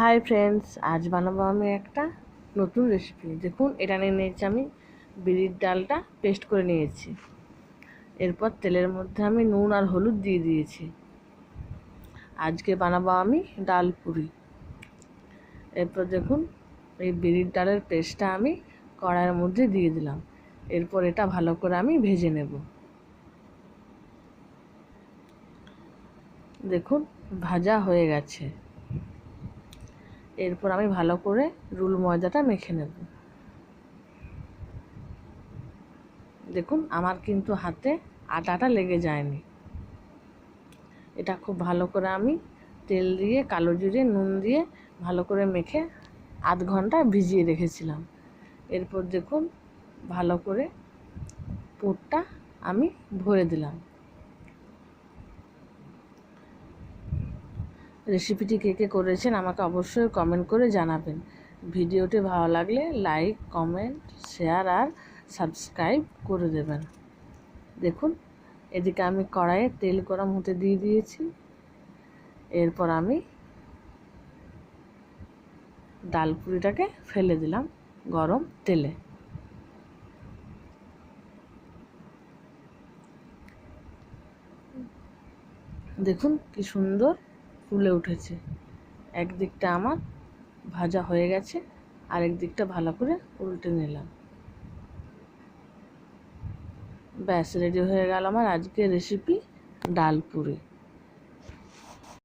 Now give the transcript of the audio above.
Hi friends আজ বানাবো আমি একটা নতুন রেসিপি দেখুন, এটা নিয়ে নিয়েছি আমি। বিড়ির ডালটা পেস্ট করে নিয়েছি। এরপর তেলের মধ্যে আমি নুন আর হলুদ দিয়ে দিয়েছি। আজকে বানাবো আমি ডাল পুরি। এরপর দেখুন, এই বিড়ির ডালের পেস্টটা আমি কড়াইয়ের মধ্যে দিয়ে দিলাম। এরপর এটা ভালো করে আমি ভেজে নেব। দেখুন, ভাজা হয়ে গেছে। এরপর আমি ভালো করে রুল ময়দাটা মেখে নেব। দেখুন, আমার কিন্তু হাতে আটাটা লেগে যায়নি। এটা খুব ভালো করে আমি তেল দিয়ে, কালো জিরে, নুন দিয়ে ভালো করে মেখে আধ ঘণ্টা ভিজিয়ে রেখেছিলাম। এরপর দেখুন, ভালো করে পুরটা আমি ভরে দিলাম। রেসিপিটি কে কে করেছেন আমাকে অবশ্যই কমেন্ট করে জানাবেন। ভিডিওটি ভালো লাগলে লাইক কমেন্ট শেয়ার আর সাবস্ক্রাইব করে দেবেন। দেখুন, এদিকে আমি কড়াইয়ে তেল গরম হতে দিয়ে দিয়েছি। এরপর আমি ডাল পুরিটাকে ফেলে দিলাম গরম তেলে। দেখুন কি সুন্দর ফুলে উঠেছে। একদিকটা আমার ভাজা হয়ে গেছে আরেক দিকটা ভালো করে উল্টে নিলাম। ব্যাস, রেডি হয়ে গেল আমার আজকের রেসিপি ডাল পুরি।